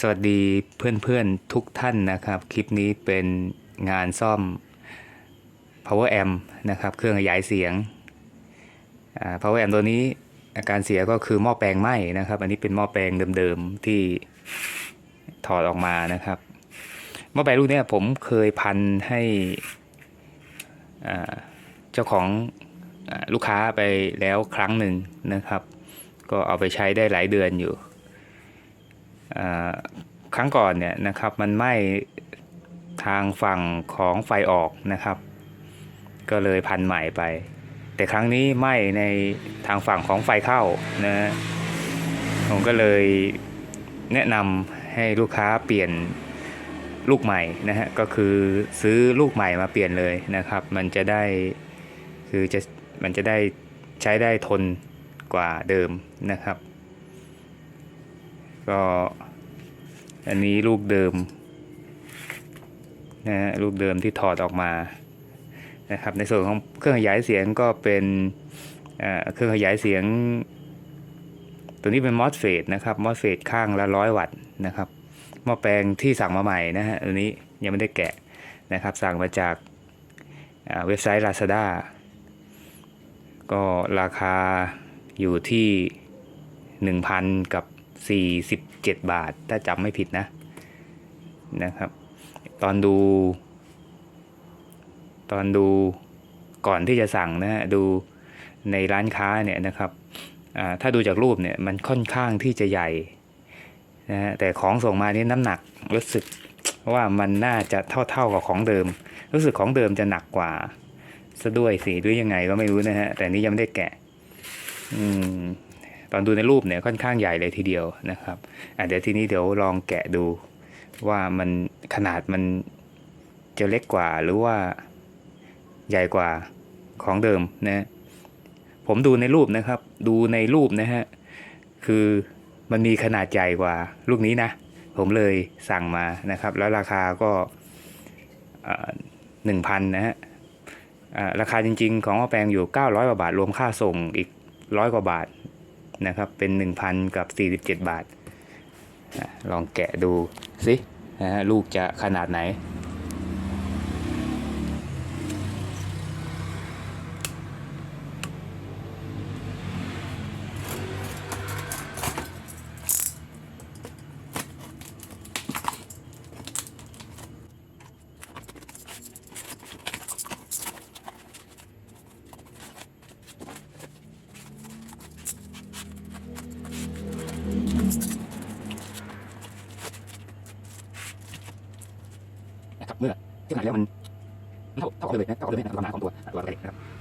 สวัสดีเพื่อนๆทุกท่านนะครับ คลิปนี้เป็นงานซ่อม power amp นะครับ เครื่องขยายเสียง power amp ตัวนี้อาการเสียก็คือหม้อแปลงไหม้นะครับ อันนี้เป็นหม้อแปลงเดิมๆที่ถอดออกมานะครับ หม้อแปลงลูกเนี้ผมเคยพันให้เจ้าของอลูกค้าไปแล้วครั้งหนึ่งนะครับ ก็เอาไปใช้ได้หลายเดือนอยู่ ครั้งก่อนเนี่ยนะครับมันไหม้ทางฝั่งของไฟออกนะครับ ก็เลยพันใหม่ไป แต่ครั้งนี้ไหม้ในทางฝั่งของไฟเข้านะผมก็เลยแนะนำให้ลูกค้าเปลี่ยนลูกใหม่นะฮะก็คือซื้อลูกใหม่มาเปลี่ยนเลยนะครับ มันจะได้คือจะมันจะได้ใช้ได้ทนกว่าเดิมนะครับ ก็อันนี้ลูกเดิมนะฮะลูกเดิมที่ถอดออกมานะครับ ในส่วนของเครื่องขยายเสียงก็เป็นเครื่องขยายเสียง ตัวนี้เป็น MOSFET นะครับ MOSFET ข้างละร้อยวัตต์นะครับหม้อแปลงที่สั่งมาใหม่นะฮะตัวนี้ยังไม่ได้แกะนะครับ สั่งมาจากเว็บไซต์ Lazada ก็ราคาอยู่ที่ 1,000 กับ 47 บาท ถ้าจำไม่ผิดนะนะครับ ตอนดู ตอนดูก่อนที่จะสั่งนะฮะดูในร้านค้าเนี่ยนะครับถ้าดูจากรูปเนี่ยมันค่อนข้างที่จะใหญ่นะฮะแต่ของส่งมานี่น้ำหนักรู้สึกว่ามันน่าจะเท่าๆกับของเดิม รู้สึกของเดิมจะหนักกว่าซะด้วยสิหรือยังไงก็ไม่รู้นะฮะแต่นี้ยังไม่ได้แกะ อืม ตอนดูในรูปเนี่ยค่อนข้างใหญ่เลยทีเดียวนะครับเดี๋ยวทีนี้เดี๋ยวลองแกะดูว่ามันขนาดมันจะเล็กกว่าหรือว่าใหญ่กว่าของเดิมนะผมดูในรูปนะครับ ดูในรูปนะฮะคือมันมีขนาดใหญ่กว่าลูกนี้นะ ผมเลยสั่งมานะครับ แล้วราคาก็หนึ่งพันนะฮะราคาจริง ๆ ของอแปลงอยู่ 900กว่าบาท รวมค่าส่งอีกร้อยกว่าบาท นะครับเป็น 1,000 กับ 47 บาทอะลองแกะดูสินะฮะลูกจะขนาดไหน ทียบกันแล้วมันเท่าเท่ากับเลยนะเท่ากับเลยนะความหนาของตัวตัวเล็กนะครับ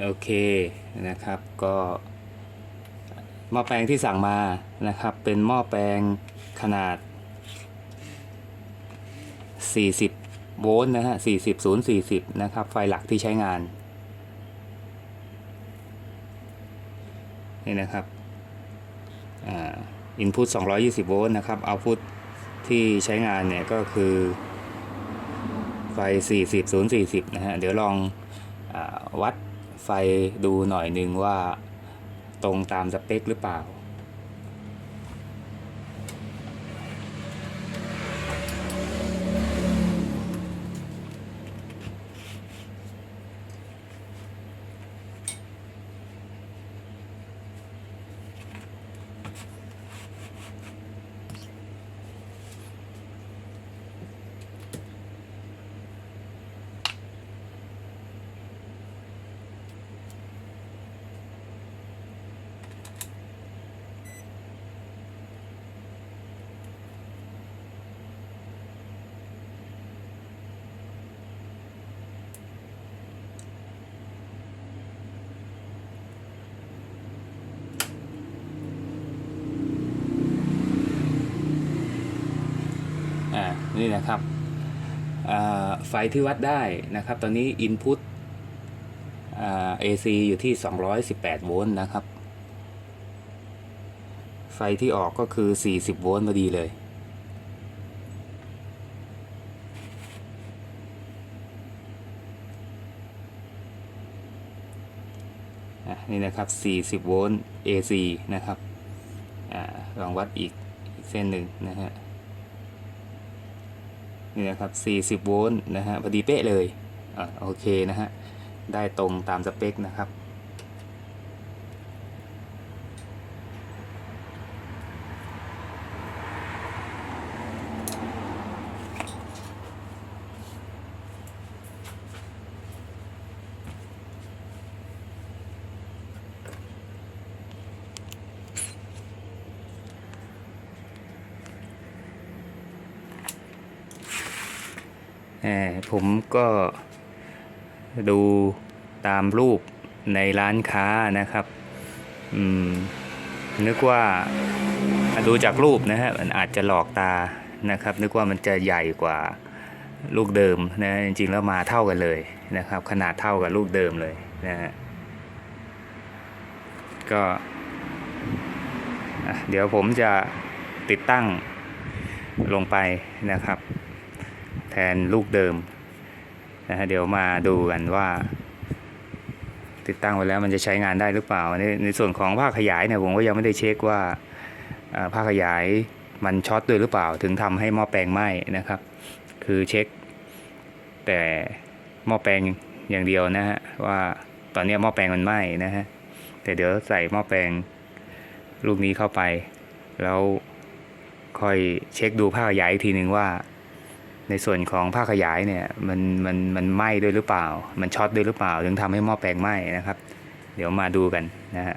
โอเคนะครับก็หม้อแปลงที่สั่งมานะครับ เป็นหม้อแปลงขนาด 40 โวลต์นะฮะ 40 0 40 นะครับ ไฟหลักที่ใช้งาน นี่นะครับอินพุต220 โวลต์นะครับเอาพุตที่ใช้งานเนี่ยก็คือไฟ 40 0 40 นะฮะ เดี๋ยวลองอวัด ไฟดูหน่อยนึงว่าตรงตามสเปคหรือเปล่า อ อ่า นี่นะครับไฟที่วัดได้นะครับ ตอนนี้ Input AC อยู่ที่ 218 โวลต์นะครับ ไฟที่ออกก็คือ 40 โวลต์พอดีเลย นี่นะครับ 40 โวลต์ AC นะครับอลองวัดอีกอีกเส้นหนึ่งนะฮะ นี่นะครับ40โวลต์นะฮะพอดีเป๊ะเลยอ่าโอเคนะฮะได้ตรงตามสเปคนะครับ เอ่อ ผมก็ดูตามรูปในร้านค้านะครับ อืม นึกว่าดูจากรูปนะฮะมันอาจจะหลอกตานะครับ นึกว่ามันจะใหญ่กว่าลูกเดิมนะจริงๆแล้วมาเท่ากันเลยนะครับ ขนาดเท่ากับลูกเดิมเลยนะฮะก็เดี๋ยวผมจะติดตั้งลงไปนะครับ แทนลูกเดิม นะฮะเดี๋ยวมาดูกันว่า ติดตั้งไว้แล้วมันจะใช้งานได้หรือเปล่า ในในส่วนของภาคขยายเนี่ยผมก็ยังไม่ได้เช็คว่าอ่าภาคขยายมันช็อตด้วยหรือเปล่า ถึงทำให้หม้อแปลงไหม้นะครับ คือเช็ค แต่หม้อแปลงอย่างเดียวนะฮะว่าตอนนี้หม้อแปลงมันไหม้นะฮะแต่เดี๋ยวใส่หม้อแปลงลูกนี้เข้าไป แล้วค่อยเช็คดูภาคขยายอีกทีหนึ่งว่า ในส่วนของผ้าขยายเนี่ยมันมันมันไหม้ด้วยหรือเปล่า มันช็อตด้วยหรือเปล่า ถึงทำให้หม้อแปลงไหม้นะครับ เดี๋ยวมาดูกันนะฮะ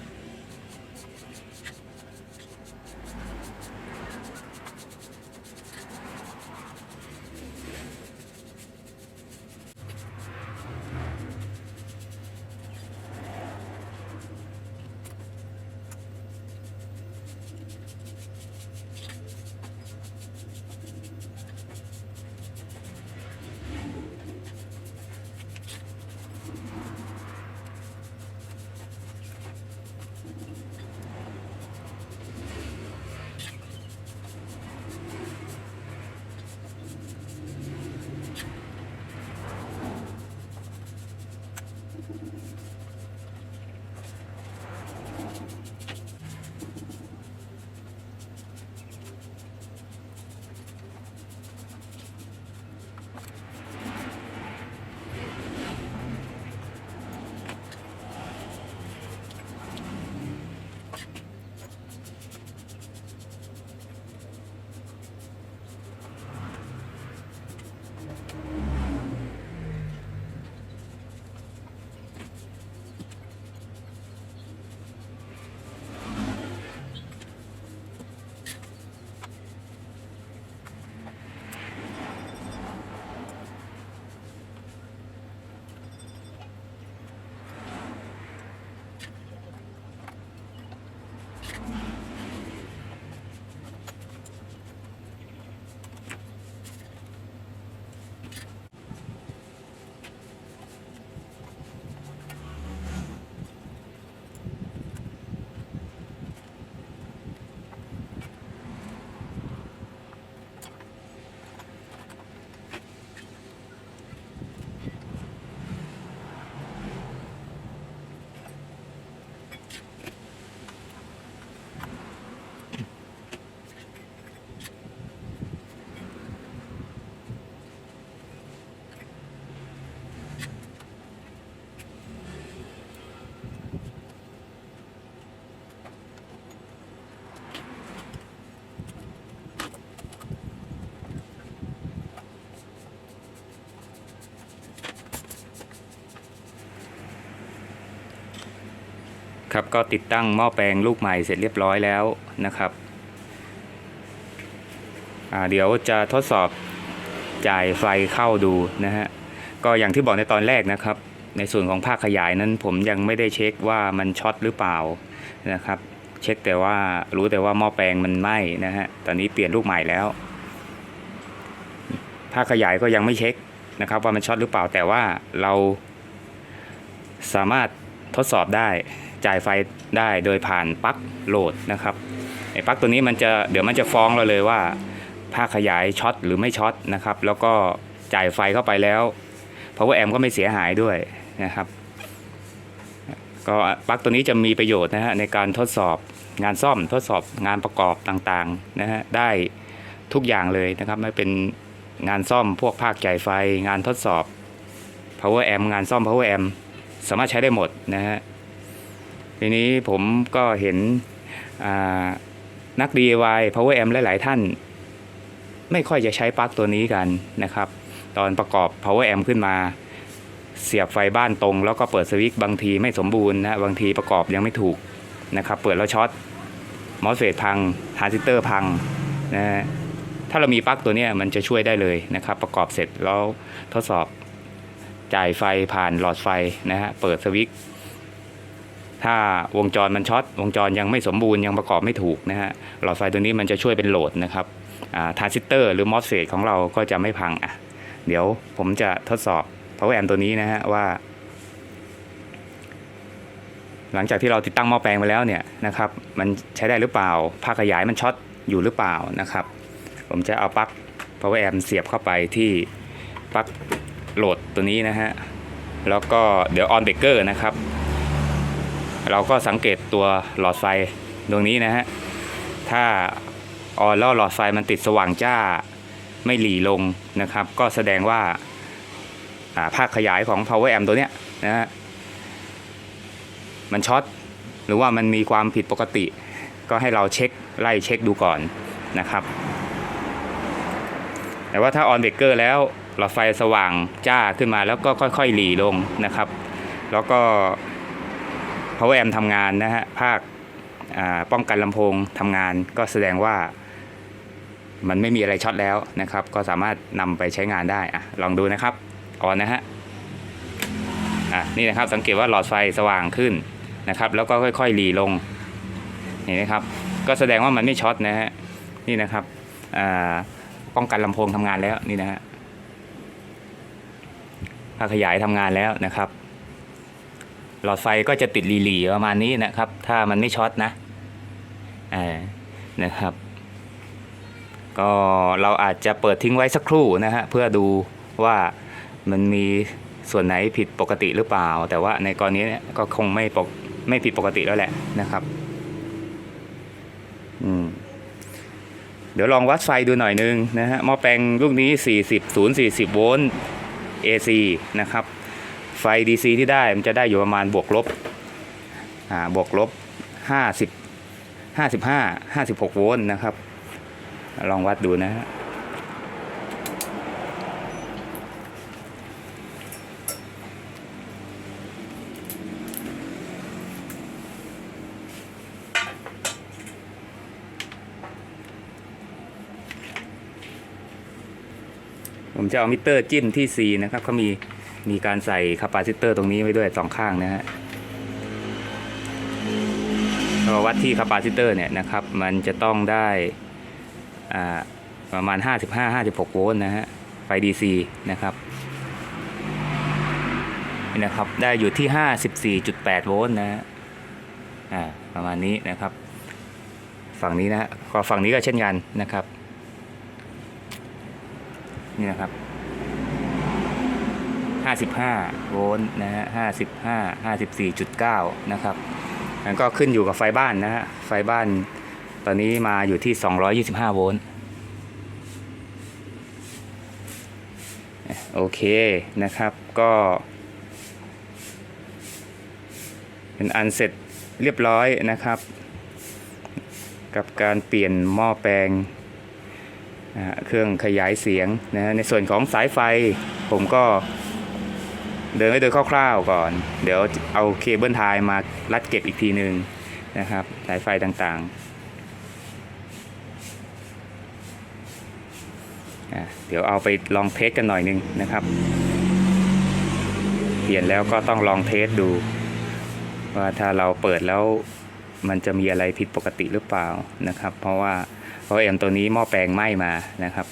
ครับก็ติดตั้งหม้อแปลงลูกใหม่เสร็จเรียบร้อยแล้วนะครับเดี๋ยวจะทดสอบจ่ายไฟเข้าดูนะฮะก็อย่างที่บอกในตอนแรกนะครับ ในส่วนของภาคขยายนั้นผมยังไม่ได้เช็คว่ามันช็อตหรือเปล่านะครับ เช็คแต่ว่ารู้แต่ว่าหม้อแปลงมันไหม้นะฮะตอนนี้เปลี่ยนลูกใหม่แล้วภาคขยายก็ยังไม่เช็คนะครับ ว่ามันช็อตหรือเปล่าแต่ว่าเราสามารถทดสอบได้ จ่ายไฟได้โดยผ่านปลั๊กโหลดนะครับไอ้ปลั๊กตัวนี้มันจะเดี๋ยวมันจะฟ้องเราเลยว่าภาคขยายช็อตหรือไม่ช็อตนะครับ แล้วก็จ่ายไฟเข้าไปแล้ว power amp ก็ไม่เสียหายด้วยนะครับ ก็ปลั๊กตัวนี้จะมีประโยชน์นะฮะในการทดสอบงานซ่อมทดสอบงานประกอบต่างๆนะฮะได้ทุกอย่างเลยนะครับไม่เป็นงานซ่อมพวกภาคจ่ายไฟ งานทดสอบ power amp งานซ่อม power amp สามารถใช้ได้หมดนะฮะ ทีนี้ผมก็เห็นนัก DIY Power Amp หลาย ๆ ท่าน ไม่ค่อยจะใช้ปลั๊กตัวนี้กันนะครับ ตอนประกอบ Power Amp ขึ้นมาเสียบไฟบ้านตรง แล้วก็เปิดสวิตช์บางทีไม่สมบูรณ์นะบางทีประกอบยังไม่ถูกนะครับ เปิดแล้วช็อตมอสเฟตพังทรานซิสเตอร์พังนะฮะถ้าเรามีปลั๊กตัวนี้มันจะช่วยได้เลยนะครับ ประกอบเสร็จแล้วทดสอบจ่ายไฟผ่านหลอดไฟนะฮะเปิดสวิตช์ ถ้าวงจรมันช็อตวงจรยังไม่สมบูรณ์ยังประกอบไม่ถูกนะฮะหลอดไฟตัวนี้มันจะช่วยเป็นโหลดนะครับทรานซิสเตอร์หรือมอสเฟตของเราก็จะไม่พังอะเดี๋ยวผมจะทดสอบ power amp ตัวนี้นะฮะว่า หลังจากที่เราติดตั้งหม้อแปลงไปแล้วเนี่ยนะครับมันใช้ได้หรือเปล่าภาคขยายมันช็อตอยู่หรือเปล่านะครับ ผมจะเอาปลั๊ก power amp เสียบเข้าไปที่ปลั๊กโหลดตัวนี้นะฮะแล้วก็เดี๋ยว on breaker นะครับ เราก็สังเกตตัวหลอดไฟดวงนี้นะฮะ ถ้าออนแล้วหลอดไฟมันติดสว่างจ้าไม่หลีลงนะครับ ก็แสดงว่าอ่าภาคขยายของ power amp ตัวเนี้ยนะฮะมันช็อตหรือว่ามันมีความผิดปกติ ก็ให้เราเช็คไล่เช็คดูก่อนนะครับ แต่ว่าถ้าออนเบรกเกอร์แล้วหลอดไฟสว่างจ้าขึ้นมาแล้วก็ค่อยๆหลีลงนะครับ แล้วก็ power amp ทำงานนะฮะ ภาคป้องกันลำโพงทำงาน ก็แสดงว่ามันไม่มีอะไรช็อตแล้วนะครับ ก็สามารถนำไปใช้งานได้อะลองดูนะครับออนนะฮะอะนี่นะครับสังเกตว่าหลอดไฟสว่างขึ้นนะครับ แล้วก็ค่อยๆหลีลงเห็นไหมครับ ก็แสดงว่ามันไม่ช็อตนะฮะนี่นะครับอ่าป้องกันลำโพงทำงานแล้วนี่นะฮะภาคขยายทำงานแล้วนะครับ หลอดไฟก็จะติดหลีๆประมาณนี้นะครับ ถ้ามันไม่ช็อตนะอ่านะครับ ก็เราอาจจะเปิดทิ้งไว้สักครู่นะฮะเพื่อดูว่ามันมีส่วนไหนผิดปกติหรือเปล่า แต่ว่าในกรณีนี้ก็คงไม่ปกไม่ผิดปกติแล้วแหละนะครับอืมเดี๋ยวลองวัดไฟดูหน่อยนึงนะฮะหม้อแปลงลูกนี้ 40 0 40 โวลต์ AC นะครับ ไฟ DC ที่ได้มันจะได้อยู่ประมาณบวกลบอ่าบวกลบ50 55 56 โวลต์นะครับ ลองวัดดูนะฮะผมจะเอามิเตอร์จิ้มที่ C นะครับเขามี มีการใส่คาปาซิเตอร์ตรงนี้ไว้ด้วยสองข้างนะฮะเราวัดที่คาปาซิเตอร์เนี่ยนะครับ มันจะต้องได้ประมาณ 55-56 โวลต์นะฮะ ไฟ DC นะครับนี่นะครับ ได้อยู่ที่ 54.8 โวลต์นะฮะประมาณนี้นะครับ ฝั่งนี้นะฮะก็ฝั่งนี้ก็เช่นกันนะครับ นี่นะครับ 55 โวลต์นะฮะ55 54.9 นะครับมันก็ขึ้นอยู่กับไฟบ้านนะฮะ ไฟบ้านตอนนี้มาอยู่ที่ 225 โวลต์ โอเคนะครับก็ เป็นอันเสร็จเรียบร้อยนะครับ กับการเปลี่ยนหม้อแปลงเครื่องขยายเสียงนะในส่วนของสายไฟผมก็ เดินไว้โดยคร่าวๆก่อน เดี๋ยวเอาเคเบิลไทยมารัดเก็บอีกทีหนึ่งนะครับสายไฟต่างๆ เดี๋ยวเอาไปลองเทสกันหน่อยหนึงนะครับ เปลี่ยนแล้วก็ต้องลองเทสดู ว่าถ้าเราเปิดแล้วมันจะมีอะไรผิดปกติหรือเปล่านะครับ เพราะว่าเพราะเอ็มตัวนี้หม้อแปลงไหม้มานะครับ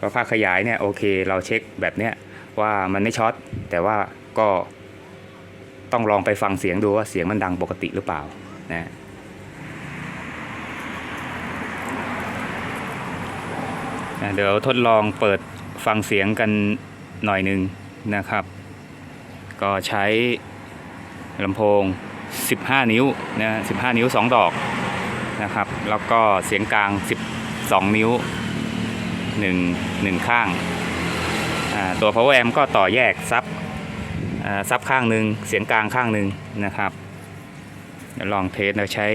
ก็ภาคขยายเนี่ยโอเค เราเช็คแบบเนี้ย ว่ามันไม่ช็อตแต่ว่าก็ต้องลองไปฟังเสียงดูว่าเสียงมันดังปกติหรือเปล่านะเดี๋ยวทดลองเปิดฟังเสียงกันหน่อยหนึ่งนะครับ ก็ใช้ลำโพง 15 นิ้วนะ15 นิ้ว 2 ดอกนะครับ แล้วก็เสียงกลาง 12 นิ้ว 1 1 ข้างอ่า ตัว power amp ก็ต่อแยกซับซับข้างหนึ่งเสียงกลางข้างหนึ่งนะครับเดี๋ยวลองเทสเราใช้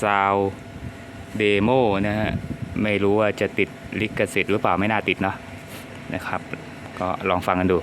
ซาวเดโมนะฮะไม่รู้ว่าจะติดลิขสิทธิ์หรือเปล่าไม่น่าติดเนาะนะครับ ก็ลองฟังกันดู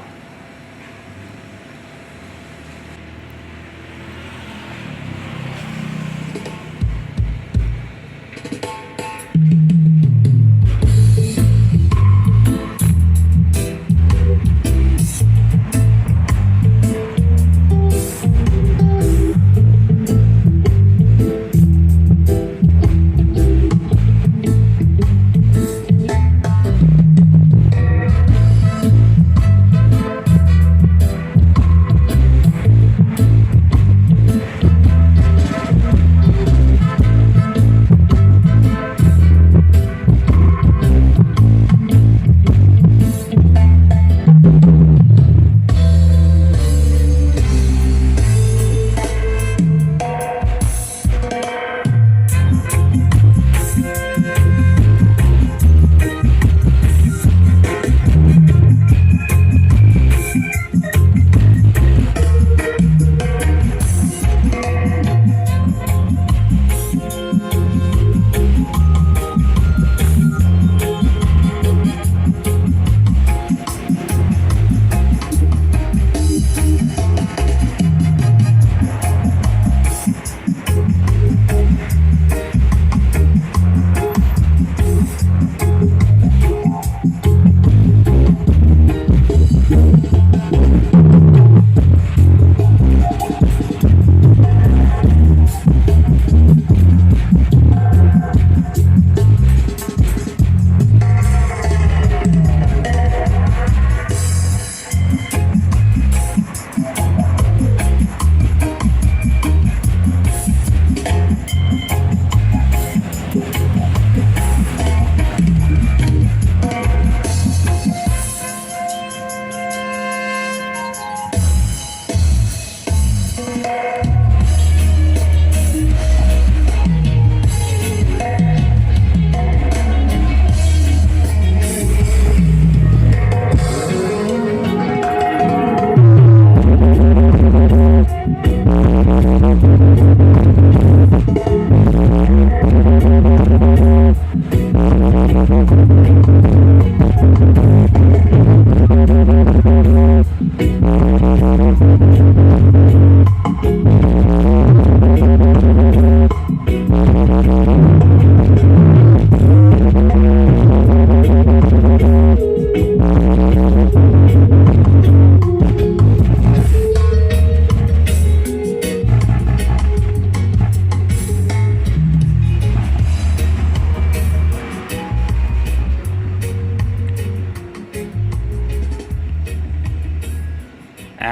อ่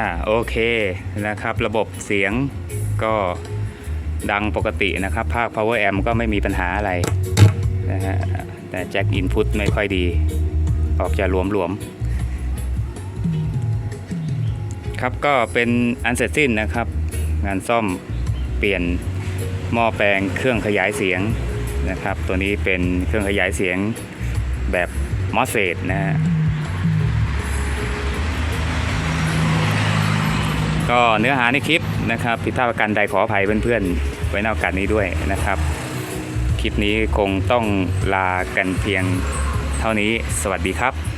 าโอเคนะครับ ระบบเสียงก็ ดังปกตินะครับ ภาค power amp ก็ไม่มีปัญหาอะไรนะฮะแต่แจ็คอินพุตไม่ค่อยดี ออกจะหลวมๆ ครับก็เป็นอันเสร็จสิ้นนะครับ งานซ่อมเปลี่ยนหม้อแปลงเครื่องขยายเสียงนะครับ ตัวนี้เป็นเครื่องขยายเสียงแบบมอสเฟตนะฮะก็เนื้อหาในคลิปนะครับผิดพลาดประการใดขออภัยเพื่อนๆ ไว้ในโอกาสนี้ด้วยนะครับ คลิปนี้คงต้องลากันเพียงเท่านี้สวัสดีครับ